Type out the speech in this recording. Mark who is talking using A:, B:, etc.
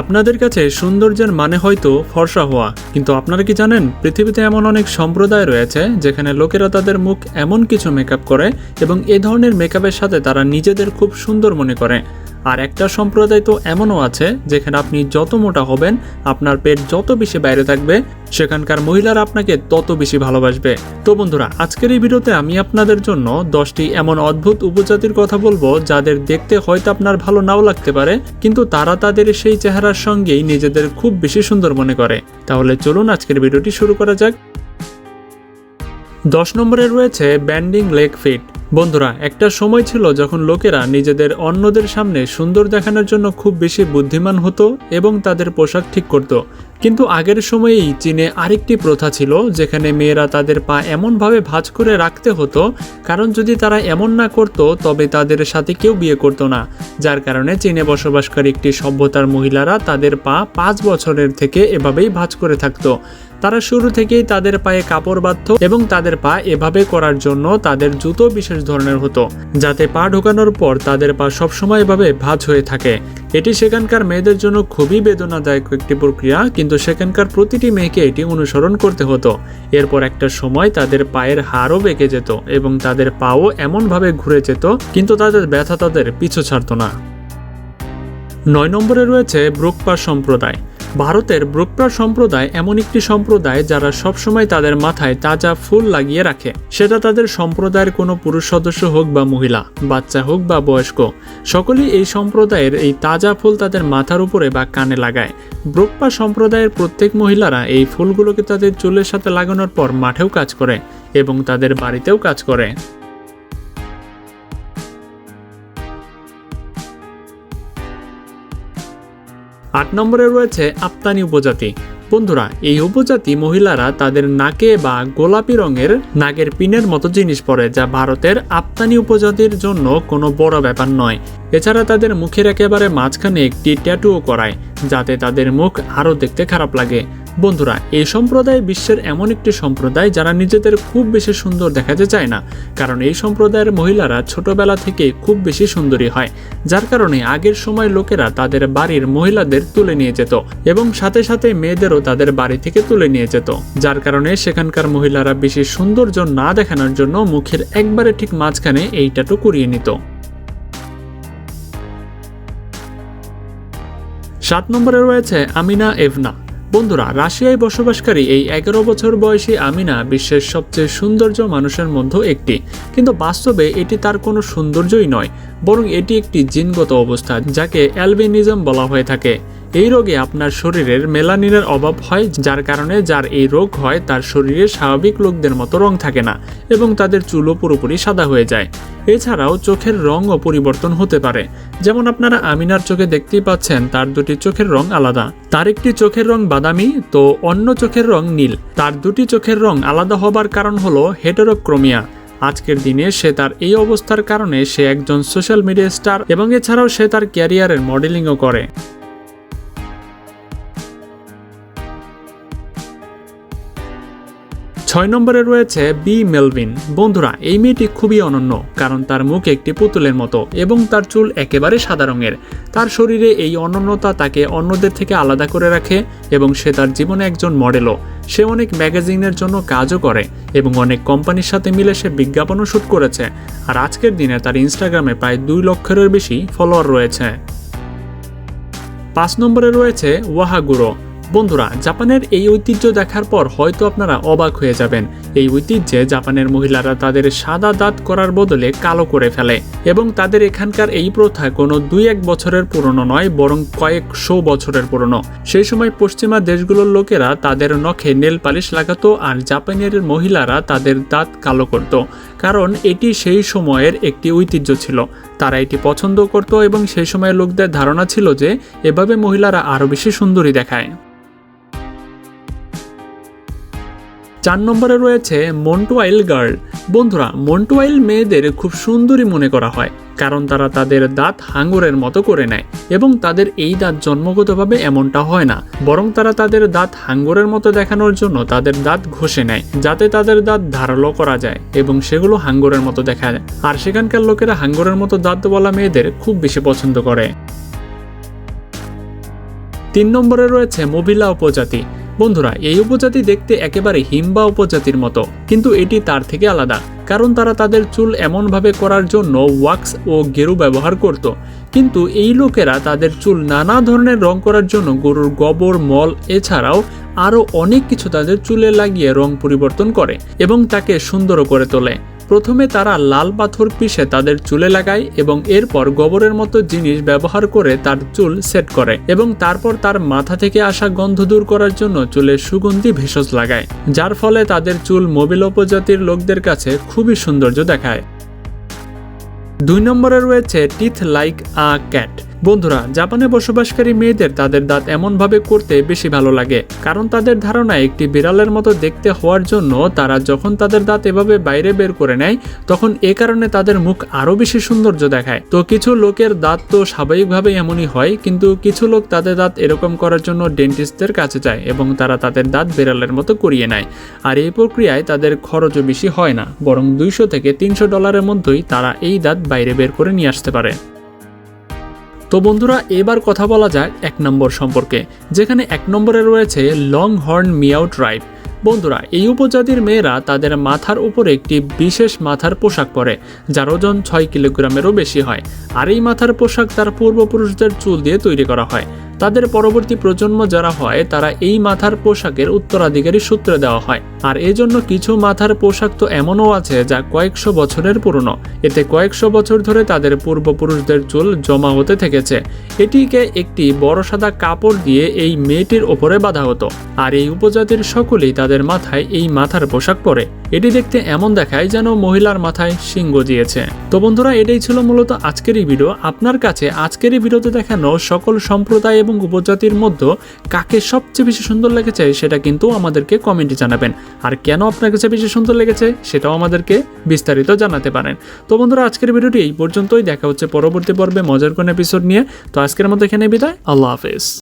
A: আপনাদের কাছে সৌন্দর্যের মানে হয়তো ফর্সা হওয়া, কিন্তু আপনারা কি জানেন, পৃথিবীতে এমন অনেক সম্প্রদায় রয়েছে যেখানে লোকেরা তাদের মুখ এমন কিছু মেকআপ করে এবং এ ধরনের মেকআপের সাথে তারা নিজেদের খুব সুন্দর মনে করে। আর একটা সম্প্রদায় তো এমনও আছে যেখানে আপনি যত মোটা হবেন, আপনার পেট যত বেশি বাইরে থাকবে, সেখানকার মহিলারা আপনাকে তত বেশি ভালোবাসবে। তো বন্ধুরা, আজকের এই ভিডিওতে আমি আপনাদের জন্য দশটি এমন অদ্ভুত উপজাতির কথা বলব যাদের দেখতে হয়তো আপনার ভালো নাও লাগতে পারে, কিন্তু তারা তাদের সেই চেহারার সঙ্গেই নিজেদের খুব বেশি সুন্দর মনে করে। তাহলে চলুন আজকের ভিডিওটি শুরু করা যাক। দশ নম্বরে রয়েছে ব্যান্ডিং লেগ ফিট। বন্ধুরা, একটা সময় ছিল যখন লোকেরা নিজেদের অন্যদের সামনে সুন্দর দেখানোর জন্য খুব বেশি বুদ্ধিমান হতো এবং তাদের পোশাক ঠিক করত। কিন্তু আগের সময়েই চীনে আরেকটি প্রথা ছিল যেখানে মেয়েরা তাদের পা এমনভাবে ভাঁজ করে রাখতে হতো, কারণ যদি তারা এমন না করত, তবে তাদের সাথে কেউ বিয়ে করত না। যার কারণে চীনে বসবাসকারী একটি সভ্যতার মহিলারা তাদের পা পাঁচ বছরের থেকে এভাবেই ভাঁজ করে থাকতো। তারা শুরু থেকেই তাদের পায়ে কাপড় বাঁধত এবং তাদের পা এভাবে করার জন্য তাদের জুতো বিশেষ ধরনের হতো, যাতে পা ঢোকানোর পর তাদের পা সবসময় এভাবে ভাঁজ হয়ে থাকে। এটি সেখানকার মেয়েদের জন্য খুবই বেদনাদায়ক একটি প্রক্রিয়া, কিন্তু সেখানকার প্রতিটি মেয়েকে এটি অনুসরণ করতে হতো। এরপর একটা সময় তাদের পায়ের হাড়ও বেঁকে যেত এবং তাদের পাও এমনভাবে ঘুরে যেত, কিন্তু তাদের ব্যথা তাদের পিছু ছাড়তো না। নয় নম্বরে রয়েছে ব্রুকপা সম্প্রদায়। ভারতের ব্রুকপা সম্প্রদায় এমন একটি সম্প্রদায় যারা সবসময় তাদের মাথায় তাজা ফুল লাগিয়ে রাখে। সেটা তাদের সম্প্রদায়ের কোনো পুরুষ সদস্য হোক বা মহিলা, বাচ্চা হোক বা বয়স্ক, সকলেই এই সম্প্রদায়ের এই তাজা ফুল তাদের মাথার উপরে বা কানে লাগায়। ব্রুকপা সম্প্রদায়ের প্রত্যেক মহিলারা এই ফুলগুলোকে তাদের চুলের সাথে লাগানোর পর মাঠেও কাজ করে এবং তাদের বাড়িতেও কাজ করে। আট নম্বরে রয়েছে আপ্তানি উপজাতি। বন্ধুরা, এই উপজাতি মহিলারা তাদের নাকে বা গোলাপি রঙের নাকের পিনের মতো জিনিস পরে, যা ভারতের আপ্তানি উপজাতির জন্য কোনো বড় ব্যাপার নয়। এছাড়া তাদের মুখের একেবারে মাঝখানে একটি ট্যাটুও করায়। যাতে তাদের মুখ আরও দেখতে খারাপ লাগে। বন্ধুরা, এই সম্প্রদায় বিশ্বের এমন একটি সম্প্রদায় যারা নিজেদের খুব বেশি সুন্দর দেখাতে চায় না। কারণ এই সম্প্রদায়ের মহিলারা ছোটবেলা থেকে খুব বেশি সুন্দরী হয়, যার কারণে আগের সময় লোকেরা তাদের বাড়ির মহিলাদের তুলে নিয়ে যেত এবং সাথে সাথে মেয়েদেরও তাদের বাড়ি থেকে তুলে নিয়ে যেত। যার কারণে সেখানকার মহিলারা বেশি সৌন্দর্য না দেখানোর জন্য মুখের একবারে ঠিক মাঝখানে এই করিয়ে নিত। সাত নম্বরে রয়েছে আমিনা এভনা। বন্ধুরা, রাশিয়ায় বসবাসকারী এই এগারো বছর বয়সী আমিনা বিশ্বের সবচেয়ে সৌন্দর্য মানুষের মধ্যে একটি। কিন্তু বাস্তবে এটি তার কোনো সৌন্দর্যই নয়, বরং এটি একটি জিনগত অবস্থা, যাকে অ্যালবিনিজম বলা হয়ে থাকে। এই রোগে আপনার শরীরের মেলানিনের অভাব হয়, যার কারণে যার এই রোগ হয়, তার শরীরে স্বাভাবিক লোকদের মতো রং থাকে না এবং তাদের চুলও পুরোপুরি সাদা হয়ে যায়। এছাড়াও চোখের রঙও পরিবর্তন হতে পারে। যেমন আপনারা আমিনার চোখে দেখতেই পাচ্ছেন, তার দুটি চোখের রং আলাদা। তার একটি চোখের রং বাদামি, তো অন্য চোখের রং নীল। তার দুটি চোখের রং আলাদা হবার কারণ হলো হেটেরোক্রোমিয়া। আজকের দিনে সে তার এই অবস্থার কারণে সে একজন সোশ্যাল মিডিয়া স্টার এবং এছাড়াও সে তার ক্যারিয়ারের মডেলিংও করে। ছয় নম্বরে রয়েছে বি মেলভিন। বন্ধুরা, এই মেয়েটি খুবই অনন্য, কারণ তার মুখ একটি পুতুলের মতো এবং তার চুল একেবারে সাদা রঙের। তার শরীরে এই অনন্যতা তাকে অন্যদের থেকে আলাদা করে রাখে এবং সে তার জীবনে একজন মডেলও। সে অনেক ম্যাগাজিনের জন্য কাজও করে এবং অনেক কোম্পানির সাথে মিলে সে বিজ্ঞাপনও শ্যুট করেছে। আর আজকের দিনে তার ইনস্টাগ্রামে প্রায় দুই লক্ষেরও বেশি ফলোয়ার রয়েছে। পাঁচ নম্বরে রয়েছে ওয়াহাগুরো। বন্ধুরা, জাপানের এই ঐতিহ্য দেখার পর হয়তো আপনারা অবাক হয়ে যাবেন। এই ঐতিহ্যে জাপানের মহিলারা তাদের সাদা দাঁত করার বদলে কালো করে ফেলে এবং তাদের এখানকার এই প্রথা কোনো দুই এক বছরের পুরনো নয়, বরং কয়েকশো বছরের পুরনো। সেই সময় পশ্চিমা দেশগুলোর লোকেরা তাদের নখে নেল পালিশ লাগাতো আর জাপানের মহিলারা তাদের দাঁত কালো করত, কারণ এটি সেই সময়ের একটি ঐতিহ্য ছিল। তারা এটি পছন্দ করত এবং সেই সময়ের লোকদের ধারণা ছিল যে এভাবে মহিলারা আরও বেশি সুন্দরী দেখায়। চার নম্বরে রয়েছে মন্টুয়াইল গার্ল। বন্ধুরা, মন্টুয়াইল মেয়েদের খুব সুন্দরী মনে করা হয়, কারণ তারা তাদের দাঁত হাঙ্গরের মতো করে নেয় এবং তাদের এই দাঁত জন্মগতভাবে এমনটা হয় না। বরং তারা তাদের দাঁত হাঙ্গরের মতো দেখানোর জন্য তাদের দাঁত ঘষে নেয়, যাতে তাদের দাঁত ধারালো করা যায় এবং সেগুলো হাঙ্গরের মতো দেখা যায়। আর সেখানকার লোকেরা হাঙ্গরের মতো দাঁতওয়ালা মেয়েদের খুব বেশি পছন্দ করে। তিন নম্বরে রয়েছে মহিলা উপজাতি। বন্ধুরা, এই উপজাতি দেখতে একেবারে হিম্বা উপজাতির মতো, কিন্তু এটি তার থেকে আলাদা, কারণ তারা তাদের চুল এমনভাবে করার জন্য ওয়াক্স ও গেরু ব্যবহার করত। কিন্তু এই লোকেরা তাদের চুল নানা ধরনের রং করার জন্য গরুর গোবর, মল, এছাড়াও আরও অনেক কিছু তাদের চুলে লাগিয়ে রং পরিবর্তন করে এবং তাকে সুন্দরও করে তোলে। প্রথমে তারা লাল পাথর পিষে তাদের চুলে লাগায় এবং এরপর গোবরের মতো জিনিস ব্যবহার করে তার চুল সেট করে এবং তারপর তার মাথা থেকে আসা গন্ধ দূর করার জন্য চুলে সুগন্ধি ভেষজ লাগায়, যার ফলে তাদের চুল মোবিল উপজাতির লোকদের কাছে খুবই সৌন্দর্য দেখায়। দুই নম্বরে রয়েছে টিথ লাইক আ ক্যাট। বন্ধুরা, জাপানে বসবাসকারী মেয়েদের তাদের দাঁত এমনভাবে করতে বেশি ভালো লাগে, কারণ তাদের ধারণা একটি বিড়ালের মতো দেখতে হওয়ার জন্য তারা যখন তাদের দাঁত এভাবে বাইরে বের করে নেয়, তখন এ কারণে তাদের মুখ আরও বেশি সৌন্দর্য দেখায়। তো কিছু লোকের দাঁত তো স্বাভাবিকভাবে এমনই হয়, কিন্তু কিছু লোক তাদের দাঁত এরকম করার জন্য ডেন্টিস্টদের কাছে যায় এবং তারা তাদের দাঁত বিড়ালের মতো করিয়ে নেয়। আর এই প্রক্রিয়ায় তাদের খরচও বেশি হয় না, বরং দুইশো থেকে তিনশো ডলারের মধ্যেই তারা এই দাঁত বাইরে বের করে নিয়ে আসতে পারে। তো বন্ধুরা, এবার কথা বলা যায় এক নম্বর সম্পর্কে, যেখানে এক নম্বরে রয়েছে লং হর্ন মিয়াও ট্রাইব বন্ধুরা, এই উপজাতির মেয়েরা তাদের মাথার উপরে একটি বিশেষ মাথার পোশাক পরে, যার ওজন ছয় কিলোগ্রামেরও বেশি হয়। আর এই মাথার পোশাক তার পূর্বপুরুষদের চুল দিয়ে তৈরি করা হয়। তাদের পরবর্তী প্রজন্ম যারা হয়, তারা এই মাথার পোশাকের উত্তরাধিকারী সূত্রে দেওয়া হয়। আর এজন্য কিছু মাথার পোশাক তো এমনও আছে যা কয়েকশো বছরের পুরনো। এতে কয়েকশো বছর ধরে তাদের পূর্বপুরুষদের চুল জমা হতে থেকেছে। এটিকে একটি বড় সাদা কাপড় দিয়ে এই মেয়েটির ওপরে বাঁধা হতো। আর এই উপজাতির সকলেই তাদের মাথায় এই মাথার পোশাক পরে। এটি দেখতে এমন দেখায় যেন মহিলার মাথায় সিংহ দিয়েছে তো বন্ধুরা, এটাই ছিল মূলত আজকের এই ভিডিও। আপনার কাছে আজকের এই ভিডিওতে দেখানো সকল সম্প্রদায় এবং উপজাতির মধ্যে কাকে সবচেয়ে বেশি সুন্দর লেগেছে সেটা কিন্তু আমাদেরকে কমেন্টে জানাবেন। আর কেন আপনার কাছে বেশি সুন্দর লেগেছে সেটাও আমাদেরকে বিস্তারিত জানাতে পারেন। তো বন্ধুরা, আজকের ভিডিওটি এই পর্যন্তই। দেখা হচ্ছে পরবর্তী পর্বে মজার কোন এপিসোড নিয়ে। তো আজকের মতো এখানে বিদায়। আল্লাহ হাফেজ।